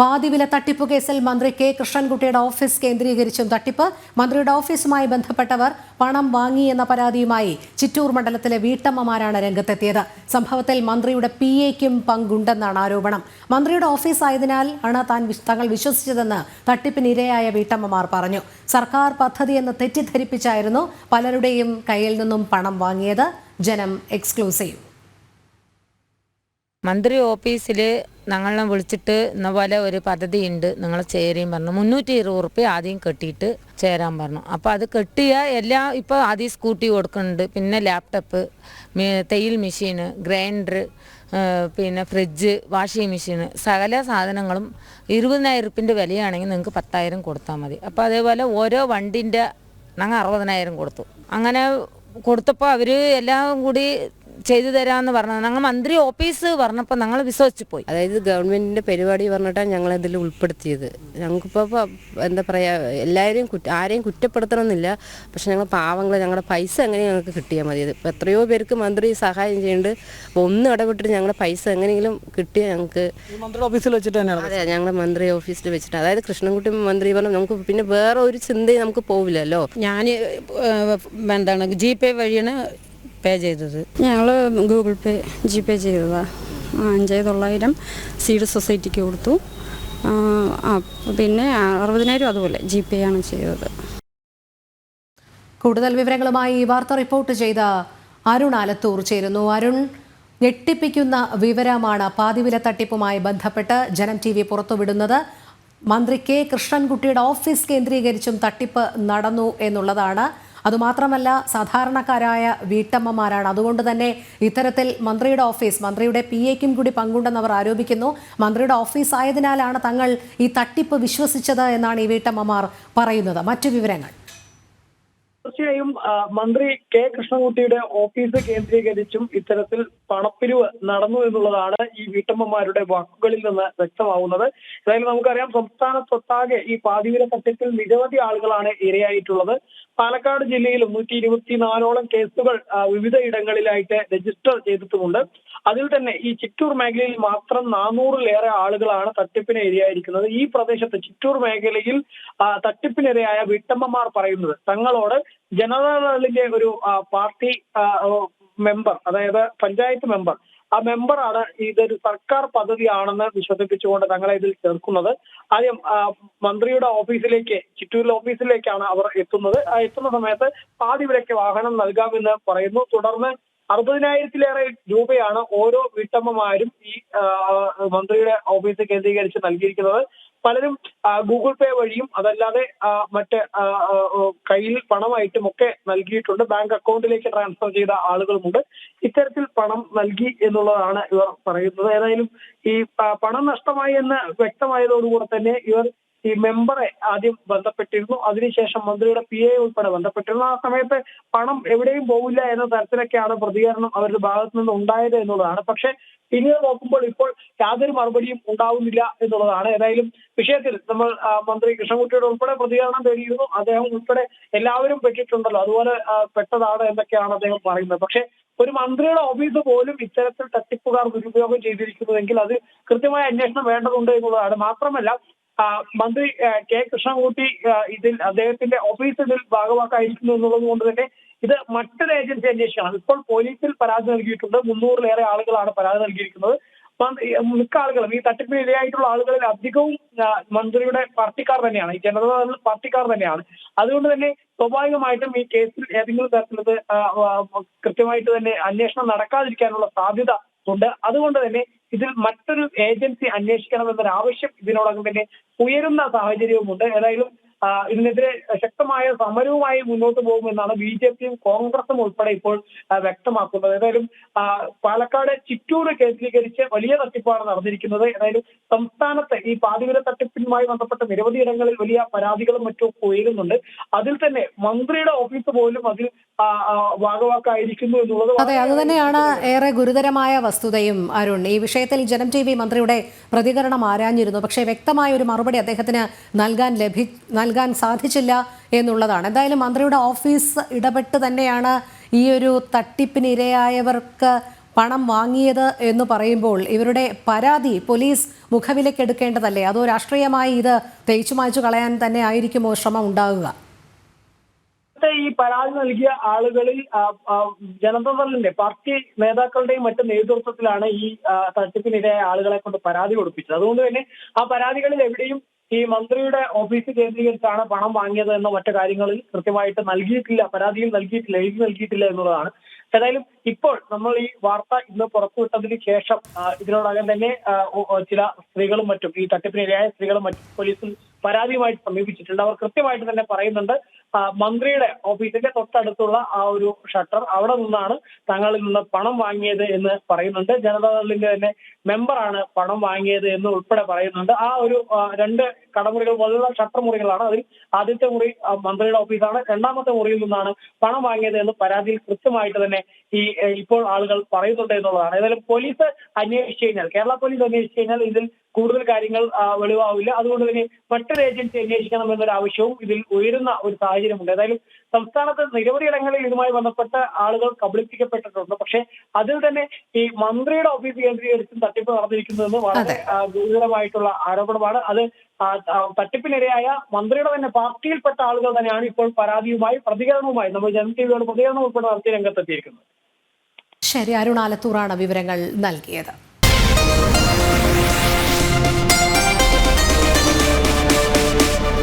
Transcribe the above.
പാതിവില തട്ടിപ്പ് കേസിൽ മന്ത്രി കെ. കൃഷ്ണൻകുട്ടിയുടെ ഓഫീസ് കേന്ദ്രീകരിച്ചും തട്ടിപ്പ്. മന്ത്രിയുടെ ഓഫീസുമായി ബന്ധപ്പെട്ടവർ പണം വാങ്ങി എന്ന പരാതിയുമായി ചിറ്റൂർ മണ്ഡലത്തിലെ വീട്ടമ്മമാരാണ് രംഗത്തെത്തിയത്. സംഭവത്തിൽ മന്ത്രിയുടെ പി എക്കും പങ്കുണ്ടെന്നാണ് ആരോപണം. മന്ത്രിയുടെ ഓഫീസ് ആയതിനാൽ ആണ് താൻ തങ്ങൾ വിശ്വസിച്ചതെന്ന് തട്ടിപ്പിനിരയായ വീട്ടമ്മമാർ പറഞ്ഞു. സർക്കാർ പദ്ധതി എന്ന് തെറ്റിദ്ധരിപ്പിച്ചായിരുന്നു പലരുടെയും കയ്യിൽ നിന്നും പണം വാങ്ങിയത്. ജനം എക്സ്ക്ലൂസീവ്. മന്ത്രി ഓഫീസിൽ ഞങ്ങളെ വിളിച്ചിട്ട് ഇന്ന പോലെ ഒരു പദ്ധതി ഉണ്ട് നിങ്ങൾ ചേരുകയും പറഞ്ഞു. മുന്നൂറ്റി ഇരുപത് റുപ്യ ആദ്യം കെട്ടിയിട്ട് ചേരാൻ പറഞ്ഞു. അപ്പോൾ അത് കെട്ടിയ എല്ലാ ഇപ്പോൾ ആദ്യം സ്കൂട്ടി കൊടുക്കുന്നുണ്ട്. പിന്നെ ലാപ്ടോപ്പ് തയ്യൽ മെഷീന് ഗ്രൈൻഡർ പിന്നെ ഫ്രിഡ്ജ് വാഷിംഗ് മെഷീൻ സകല സാധനങ്ങളും ഇരുപതിനായിരം റുപ്യന്റെ വിലയാണെങ്കിൽ നിങ്ങൾക്ക് പത്തായിരം കൊടുത്താൽ മതി. അപ്പോൾ അതേപോലെ ഓരോ വണ്ടിന്റെ ഞങ്ങൾ അറുപതിനായിരം കൊടുത്തു. അങ്ങനെ കൊടുത്തപ്പോൾ അവർ എല്ലാം കൂടി ചെയ്തു തരാമെന്ന് പറഞ്ഞത്. ഞങ്ങൾ മന്ത്രി ഓഫീസ് പറഞ്ഞപ്പോൾ ഞങ്ങൾ വിശ്വസിച്ച് പോയി അതായത് ഗവൺമെന്റിന്റെ പരിപാടി പറഞ്ഞിട്ടാണ് ഞങ്ങൾ ഇതിൽ ഉൾപ്പെടുത്തിയത്. ഞങ്ങൾക്കിപ്പോൾ എന്താ പറയാ എല്ലാവരെയും ആരെയും കുറ്റപ്പെടുത്തണമെന്നില്ല. പക്ഷെ ഞങ്ങൾ പാവങ്ങൾ ഞങ്ങളുടെ പൈസ എങ്ങനെ ഞങ്ങൾക്ക് കിട്ടിയാൽ മതി. ഇപ്പോൾ എത്രയോ പേർക്ക് മന്ത്രി സഹായം ചെയ്യുന്നുണ്ട് അപ്പോൾ ഒന്ന് ഇടപെട്ടിട്ട് ഞങ്ങളുടെ പൈസ എങ്ങനെയെങ്കിലും കിട്ടിയാൽ ഞങ്ങൾക്ക് മന്ത്രി ഓഫീസിൽ വെച്ചിട്ട് തന്നെയാണ് അതെ ഞങ്ങളുടെ മന്ത്രി ഓഫീസിൽ വെച്ചിട്ട്. അതായത് കൃഷ്ണൻകുട്ടി മന്ത്രി പറഞ്ഞു നമുക്ക് പിന്നെ വേറെ ഒരു ചിന്തയും നമുക്ക് പോവില്ലല്ലോ. ഞാൻ എന്താണ് ജി പേ വഴിയാണ് പേ ചെയ്തത്. ഞങ്ങൾ ഗൂഗിൾ പേ ജി പേ ചെയ്തതാണ് അഞ്ചേ തൊള്ളായിരം സീഡ് സൊസൈറ്റിക്ക് കൊടുത്തു. പിന്നെ അറുപതിനായിരം അതുപോലെ ജി പേ ആണ് ചെയ്തത്. കൂടുതൽ വിവരങ്ങളുമായി ഈ വാർത്ത റിപ്പോർട്ട് ചെയ്ത അരുൺ ആലത്തൂർ ചേരുന്നു. അരുൺ ഞെട്ടിപ്പിക്കുന്ന വിവരമാണ് പാതിവില തട്ടിപ്പുമായി ബന്ധപ്പെട്ട് ജനം ടി വി പുറത്തുവിടുന്നത്. മന്ത്രി കെ കൃഷ്ണൻകുട്ടിയുടെ ഓഫീസ് കേന്ദ്രീകരിച്ചും തട്ടിപ്പ് നടന്നു എന്നുള്ളതാണ് അതുമാത്രമല്ല സാധാരണക്കാരായ വീട്ടമ്മമാരാണ്. അതുകൊണ്ട് തന്നെ ഇത്തരത്തിൽ മന്ത്രിയുടെ ഓഫീസ് മന്ത്രിയുടെ പി എക്കും കൂടി പങ്കുണ്ടെന്ന് അവർ ആരോപിക്കുന്നു. മന്ത്രിയുടെ ഓഫീസ് ആയതിനാലാണ് തങ്ങൾ ഈ തട്ടിപ്പ് വിശ്വസിച്ചത് എന്നാണ് ഈ വീട്ടമ്മമാർ പറയുന്നത്. മറ്റു വിവരങ്ങൾ. തീർച്ചയായും മന്ത്രി കെ. കൃഷ്ണൻകുട്ടിയുടെ ഓഫീസ് കേന്ദ്രീകരിച്ചും ഇത്തരത്തിൽ പണപ്പിരിവ് നടന്നു എന്നുള്ളതാണ് ഈ വീട്ടമ്മമാരുടെ വാക്കുകളിൽ നിന്ന് വ്യക്തമാവുന്നത്. ഏതായാലും നമുക്കറിയാം സംസ്ഥാനത്തൊട്ടാകെ ഈ പാതിവിര തട്ടിപ്പിൽ നിരവധി ആളുകളാണ് ഇരയായിട്ടുള്ളത്. പാലക്കാട് ജില്ലയിൽ നൂറ്റി ഇരുപത്തിനാലോളം കേസുകൾ വിവിധ ഇടങ്ങളിലായിട്ട് രജിസ്റ്റർ ചെയ്തിട്ടുമുണ്ട്. അതിൽ തന്നെ ഈ ചിറ്റൂർ മേഖലയിൽ മാത്രം നാനൂറിലേറെ ആളുകളാണ് തട്ടിപ്പിന് ഇരയായിരിക്കുന്നത്. ഈ പ്രദേശത്ത് ചിറ്റൂർ മേഖലയിൽ തട്ടിപ്പിനിരയായ വീട്ടമ്മമാർ പറയുന്നത് തങ്ങളോട് ജനതാദളിന്റെ ഒരു പാർട്ടി മെമ്പർ അതായത് പഞ്ചായത്ത് മെമ്പർ ആ മെമ്പറാണ് ഇതൊരു സർക്കാർ പദ്ധതിയാണെന്ന് വിശ്വസിപ്പിച്ചുകൊണ്ട് തങ്ങളെ ഇതിൽ ചേർക്കുന്നത്. ആദ്യം മന്ത്രിയുടെ ഓഫീസിലേക്ക് ചിറ്റൂരിലെ ഓഫീസിലേക്കാണ് അവർ എത്തുന്നത്. ആ എത്തുന്ന സമയത്ത് പാതി വിലയ്ക്ക് വാഹനം നൽകാമെന്ന് പറയുന്നു. തുടർന്ന് അറുപതിനായിരത്തിലേറെ രൂപയാണ് ഓരോ വീട്ടമ്മമാരും ഈ മന്ത്രിയുടെ ഓഫീസ് കേന്ദ്രീകരിച്ച് നൽകിയിരിക്കുന്നത്. പലരും ഗൂഗിൾ പേ വഴിയും അതല്ലാതെ മറ്റ് കയ്യിൽ പണമായിട്ടും ഒക്കെ നൽകിയിട്ടുണ്ട്. ബാങ്ക് അക്കൗണ്ടിലേക്ക് ട്രാൻസ്ഫർ ചെയ്ത ആളുകളുമുണ്ട്. ഇത്തരത്തിൽ പണം നൽകി എന്നുള്ളതാണ് ഇവർ പറയുന്നത്. ഏതായാലും ഈ പണം നഷ്ടമായി എന്ന് വ്യക്തമായതോടുകൂടെ തന്നെ ഇവർ ഈ മെമ്പറെ ആദ്യം ബന്ധപ്പെട്ടിരുന്നു. അതിനുശേഷം മന്ത്രിയുടെ പി എ ഉൾപ്പെടെ ബന്ധപ്പെട്ടിരുന്നു. ആ സമയത്ത് പണം എവിടെയും പോകില്ല എന്ന തരത്തിലൊക്കെയാണ് പ്രതികരണം അവരുടെ ഭാഗത്തു നിന്ന് ഉണ്ടായത് എന്നുള്ളതാണ്. പക്ഷെ പിന്നീട് നോക്കുമ്പോൾ ഇപ്പോൾ യാതൊരു മറുപടിയും ഉണ്ടാവുന്നില്ല എന്നുള്ളതാണ്. ഏതായാലും വിഷയത്തിൽ നമ്മൾ മന്ത്രി കൃഷ്ണൻകുട്ടിയുടെ ഉൾപ്പെടെ പ്രതികരണം തേടിയിരുന്നു. അദ്ദേഹം ഉൾപ്പെടെ എല്ലാവരും പെട്ടിട്ടുണ്ടല്ലോ. അതുപോലെ പെട്ടതാണ് എന്നൊക്കെയാണ് അദ്ദേഹം പറയുന്നത്. പക്ഷെ ഒരു മന്ത്രിയുടെ ഓഫീസ് പോലും ഇത്തരത്തിൽ തട്ടിപ്പുകാർ ദുരുപയോഗം ചെയ്തിരിക്കുന്നുവെങ്കിൽ അത് കൃത്യമായ അന്വേഷണം വേണ്ടതുണ്ട് എന്നുള്ളതാണ്. മാത്രമല്ല മന്ത്രി കെ. കൃഷ്ണൻകുട്ടി ഇതിൽ അദ്ദേഹത്തിന്റെ ഓഫീസ് ഇതിൽ ഭാഗമാക്കായിരിക്കുന്നു എന്നുള്ളത് കൊണ്ട് തന്നെ ഇത് മറ്റൊരു ഏജൻസി അന്വേഷിക്കണം. ഇപ്പോൾ പോലീസിൽ പരാതി നൽകിയിട്ടുണ്ട്. മുന്നൂറിലേറെ ആളുകളാണ് പരാതി നൽകിയിരിക്കുന്നത്. മിക്ക ആളുകളും ഈ തട്ടിപ്പിന് ഇരയായിട്ടുള്ള ആളുകളിൽ അധികവും മന്ത്രിയുടെ പാർട്ടിക്കാർ തന്നെയാണ്. ഈ ജനതാദൾ പാർട്ടിക്കാർ തന്നെയാണ്. അതുകൊണ്ട് തന്നെ സ്വാഭാവികമായിട്ടും ഈ കേസിൽ ഏതെങ്കിലും തരത്തിലത് കൃത്യമായിട്ട് തന്നെ അന്വേഷണം നടക്കാതിരിക്കാനുള്ള സാധ്യത ഉണ്ട്. അതുകൊണ്ട് തന്നെ ഇതിൽ മറ്റൊരു ഏജൻസി അന്വേഷിക്കണമെന്നൊരു ആവശ്യം ഇതിനോടകം തന്നെ ഉയരുന്ന സാഹചര്യവുമുണ്ട്. ഏതായാലും ഇതിനെതിരെ ശക്തമായ സമരവുമായി മുന്നോട്ട് പോകുമെന്നാണ് ബി ജെ പിയും കോൺഗ്രസും ഉൾപ്പെടെ ഇപ്പോൾ വ്യക്തമാക്കുന്നത്. ഏതായാലും പാലക്കാട് ചിറ്റൂർ കേന്ദ്രീകരിച്ച് വലിയ തട്ടിപ്പാണ് നടന്നിരിക്കുന്നത്. ഏതായാലും സംസ്ഥാനത്ത് ഈ പാതിവില തട്ടിപ്പിനുമായി ബന്ധപ്പെട്ട നിരവധി ഇടങ്ങളിൽ വലിയ പരാതികളും മറ്റും ഉയരുന്നുണ്ട്. അതിൽ തന്നെ മന്ത്രിയുടെ ഓഫീസ് പോലും അതിൽ ഭാഗവാക്കായിരിക്കുന്നു എന്നുള്ളത് അതെ അത് തന്നെയാണ് ഏറെ ഗുരുതരമായ വസ്തുതയും അരുൺ. ഈ വിഷയത്തിൽ ജനം ടി വി മന്ത്രിയുടെ പ്രതികരണം ആരാഞ്ഞിരുന്നു. പക്ഷേ വ്യക്തമായ ഒരു മറുപടി അദ്ദേഹത്തിന് നൽകാൻ ലഭി നൽകാൻ സാധിച്ചില്ല എന്നുള്ളതാണ്. എന്തായാലും മന്ത്രിയുടെ ഓഫീസ് ഇടപെട്ട് തന്നെയാണ് ഈ ഒരു തട്ടിപ്പിന് ഇരയായവർക്ക് പണം വാങ്ങിയത് എന്ന് പറയുമ്പോൾ ഇവരുടെ പരാതി പോലീസ് മുഖവിലക്കെടുക്കേണ്ടതല്ലേ അതോ രാഷ്ട്രീയമായി ഇത് തേച്ചു മായ്ച്ചു കളയാൻ തന്നെ ആയിരിക്കുമോ ശ്രമം ഉണ്ടാകുക ഈ പരാതി നൽകിയ ആളുകളിൽ ജനതാദളിന്റെ പാർട്ടി നേതാക്കളുടെയും മറ്റ് നേതൃത്വത്തിലാണ് ഈ തട്ടിപ്പിനിരയായ ആളുകളെ കൊണ്ട് പരാതി കൊടുപ്പിച്ചത്. അതുകൊണ്ട് തന്നെ ആ പരാതികളിൽ എവിടെയും ഈ മന്ത്രിയുടെ ഓഫീസ് കേന്ദ്രീകരിച്ചാണ് പണം വാങ്ങിയത് എന്ന മറ്റു കാര്യങ്ങളിൽ കൃത്യമായിട്ട് നൽകിയിട്ടില്ല പരാതിയിൽ നൽകിയിട്ടില്ല എഴുതി നൽകിയിട്ടില്ല എന്നുള്ളതാണ്. ഏതായാലും ഇപ്പോൾ നമ്മൾ ഈ വാർത്ത ഇന്ന് പുറത്തുവിട്ടതിന് ശേഷം ഇതിനോടകം തന്നെ ചില സ്ത്രീകളും മറ്റും ഈ തട്ടിപ്പിനിരയായ സ്ത്രീകളും മറ്റും പോലീസിൽ പരാതിയുമായിട്ട് സമീപിച്ചിട്ടുണ്ട്. അവർ കൃത്യമായിട്ട് തന്നെ പറയുന്നുണ്ട്. മന്ത്രിയുടെ ഓഫീസിന്റെ തൊട്ടടുത്തുള്ള ആ ഒരു ഷട്ടർ അവിടെ നിന്നാണ് തങ്ങളിൽ നിന്ന് പണം വാങ്ങിയത് എന്ന് പറയുന്നുണ്ട്. ജനതാദളിന്റെ തന്നെ മെമ്പറാണ് പണം വാങ്ങിയത് എന്ന് ഉൾപ്പെടെ പറയുന്നുണ്ട്. ആ ഒരു രണ്ട് കടമുറികൾ പോലുള്ള ഷട്ടർ മുറികളാണ് അതിൽ ആദ്യത്തെ മുറി മന്ത്രിയുടെ ഓഫീസാണ്. രണ്ടാമത്തെ മുറിയിൽ നിന്നാണ് പണം വാങ്ങിയത് എന്ന് പരാതിയിൽ കൃത്യമായിട്ട് തന്നെ ഈ ഇപ്പോൾ ആളുകൾ പറയുന്നുണ്ട് എന്നുള്ളതാണ്. ഏതായാലും പോലീസ് അന്വേഷിച്ചു കഴിഞ്ഞാൽ കേരള പോലീസ് അന്വേഷിച്ചു കഴിഞ്ഞാൽ ഇതിൽ കൂടുതൽ കാര്യങ്ങൾ വെളിവാവില്ല. അതുകൊണ്ട് തന്നെ മറ്റൊരു ഏജൻസി അന്വേഷിക്കണം എന്നൊരു ആവശ്യവും ഇതിൽ ഉയരുന്ന ഒരു സാഹചര്യമുണ്ട്. ഏതായാലും സംസ്ഥാനത്ത് നിരവധി ഇടങ്ങളിൽ ഇതുമായി ബന്ധപ്പെട്ട ആളുകൾ കബളിപ്പിക്കപ്പെട്ടിട്ടുണ്ട്. പക്ഷേ അതിൽ തന്നെ ഈ മന്ത്രിയുടെ ഓഫീസ് കേന്ദ്രീകരിച്ചും തട്ടിപ്പ് നടന്നിരിക്കുന്നതെന്ന് വളരെ ഗുരുതരമായിട്ടുള്ള ആരോപണമാണ്. അത് തട്ടിപ്പിനിരയായ മന്ത്രിയുടെ തന്നെ പാർട്ടിയിൽപ്പെട്ട ആളുകൾ തന്നെയാണ് ഇപ്പോൾ പരാതിയുമായി പ്രതികരണവുമായി നമ്മൾ ജനം ടിവിയോട് പ്രതികരണം ഉൾപ്പെടെ നടത്തി രംഗത്തെത്തിയിരിക്കുന്നത്. ശരി അരുണാലത്തൂറാണ് വിവരങ്ങൾ നൽകിയത്.